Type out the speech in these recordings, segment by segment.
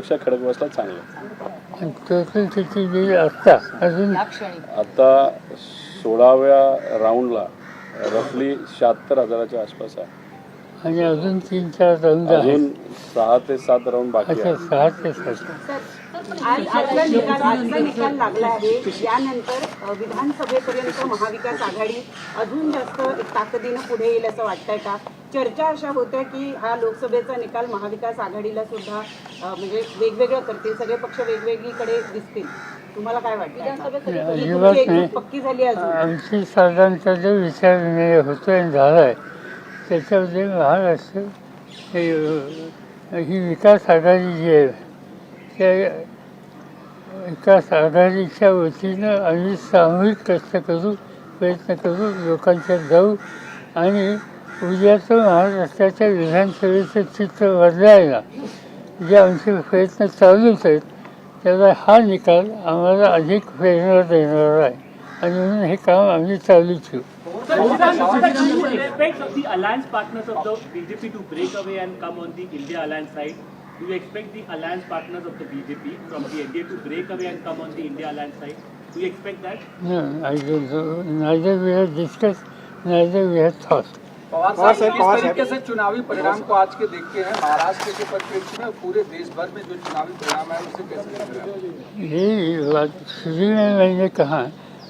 पेक्षा खडकवासला चांगलं. असता. अजून आता सोळाव्या राऊंडला रफली शहात्तर हजाराच्या आसपास आहे. आणि अजून तीन चार राऊंड आहेत. अजून सहा ते सात राऊंड बाकी अच्छा आहे सहा ते सात. आज आजचा निकाल आजचा निकाल लागला आहे. यानंतर अ, विधानसभेपर्यंत महाविकास आघाडी अजून जास्त एक ताकदीनं पुढे येईल असं वाटतंय का? चर्चा अशा होत्या की हा लोकसभेचा निकाल महाविकास आघाडीला सुद्धा म्हणजे वेगवेगळं करतील सगळे पक्ष वेगवेगळीकडे दिसतील. तुम्हाला काय वाटतं पक्की झाली अजून. आमची साधारणतः जो विचार निर्णय होतोय आणि झाला आहे त्याच्यामध्ये महाराष्ट्र हे, ही विकास आघाडी जी आहे त्या विकास आघाडीच्या वतीनं आम्ही सामूहिक कष्ट करू प्रयत्न करू लोकांच्यात जाऊ आणि उद्या तो महाराष्ट्राच्या विधानसभेचं चित्र बदलायला जे से प्रयत्न चालूच आहेत त्याचा हा निकाल आम्हाला अधिक प्रेरणा देणार आहे काम आम्ही चालू ठेवू discuss neither we have Pawar साहब किस तरीके से चुनावी परिणाम को आज के देखते हैं? महाराष्ट्र के परिप्रेक्ष्य में पूरे देश भर में जो चुनावी परिणाम है उसे कैसे हैं? ये बात शुरू में मैंने कहा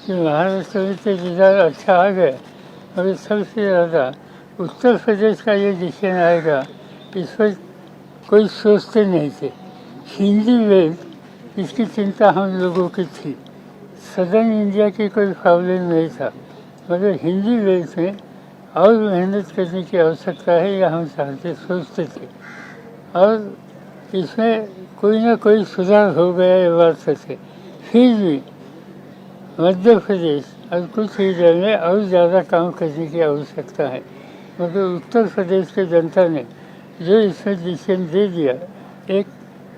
कि महाराष्ट्र में तो रिज़ल्ट अच्छा आ गया। और सबसे ज़्यादा उत्तर प्रदेश का ये डिसीज़न आएगा इस पर कोई सोचते नहीं थे। हिंदी वेल इसकी चिंता हम लोगों की थी। सदर्न इंडिया की कोई प्रॉब्लम नहीं था। मगर हिंदी वेल्स में और मेहनत करने की आवश्यकता है यह हम चाहते सोचते थे। और इसमें कोई ना कोई सुधार हो गया ये बात है फिर भी मध्य प्रदेश और कुछ ही एरिया में और ज़्यादा काम करने की आवश्यकता है। मगर उत्तर प्रदेश की जनता ने जो इसमें डिसीज़न दे दिया, एक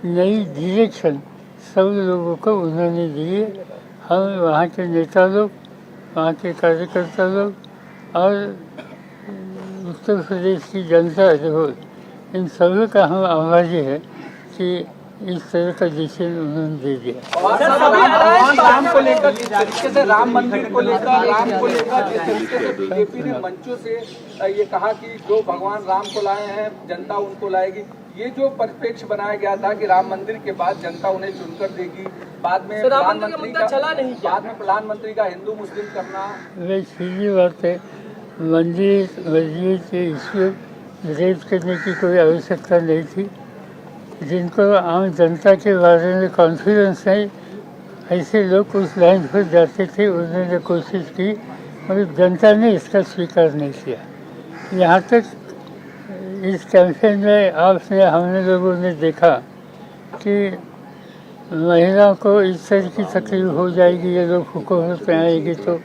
नई डिरेक्शन सब लोगों को उन्होंने दिए हम वहाँ के नेता लोग, वहाँ के कार्यकर्ता लोग और उत्तर प्रदेश की जनता जो इन सभी का हम आभारी है कि इस तरह का डिसीज़न उन्होंने दे दिया। राम राम को लेकर जिस तरीके से राम मंदिर को लेकर राम को लेकर जिस तरीके से बीजेपी ने मंचों से ये कहा कि जो भगवान राम को लाए हैं जनता उनको लाएगी। ये जो परिप्रेक्ष्य बनाया गया था कि राम मंदिर के बाद जनता उन्हें चुनकर देगी बाद में प्रधानमंत्री का चला नहीं। बाद में प्रधानमंत्री का हिंदू मुस्लिम करना। वे सीधी बात है। मंदिर मस्जिद के इश्यू रेज करने की कोई आवश्यकता नहीं थी। जिनको आम जनता के बारे में कॉन्फिडेंस है, ऐसे लोग उस लाइन पर जाते थे, उन्होंने कोशिश की मगर जनता ने इसका स्वीकार नहीं किया। यहाँ तक, इस कैंपेन में आपने, हमने लोगों ने देखा कि महिलाओं को इस तरह की तकलीफ़ हो जाएगी, ये लोग हुकूमत में आएगी तो।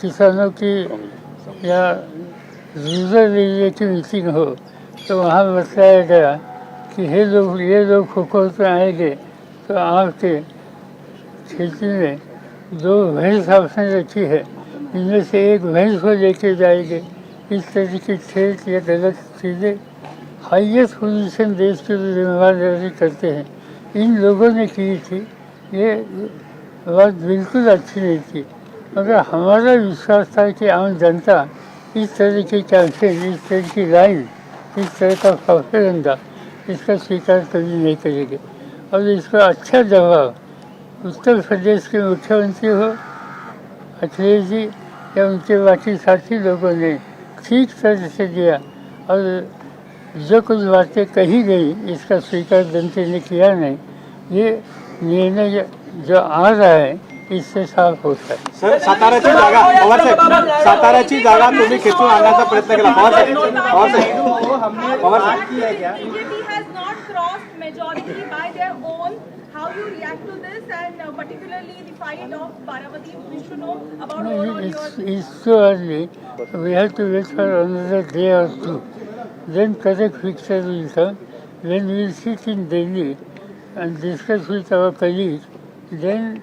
किसानों की या रूरल एरिया की मीटिंग हो तो वहाँ बताया गया कि हे लोग, ये लोग हुकूमत में आएँगे तो आपके खेती में दो भैंस आपने रखी है, इनमें से एक भैंस को लेके जाएँगे। इस तरह की ठेठ या गलत चीज़ें हाइएस्ट पोजीशन देश के लिए करते हैं। इन लोगों ने की थी, ये बात बिल्कुल अच्छी नहीं थी। मगर हमारा विश्वास था कि आम जनता इस तरह की कैंपेन इस तरह की लाइन इस तरह का प्रोपेगेंडा इसका स्वीकार कभी नहीं करेंगे। और इसका अच्छा जवाब उत्तर प्रदेश के मुख्यमंत्री हो, अखिलेश जी, या उनके बाकी साथी लोगों ने ठीक तरह से दिया। और जो कुछ बातें कही गई, इसका स्वीकार जनता ने किया नहीं। ये निर्णय जो आ रहा है इससे साफ़ होता है सर साताराची जागा पवार साहेब साताराची जागा तुम्ही खेचून आणण्याचा प्रयत्न केला पवार साहेब पवार साहेब पवार साहेब BJP has not crossed majority by their own. How you react to this and uh, particularly the fight of Baravati, we should know about No, overall it's, your it's too early. We have to wait for another day or two. Then correct picture will come. When we will sit in Delhi and discuss with our colleagues, then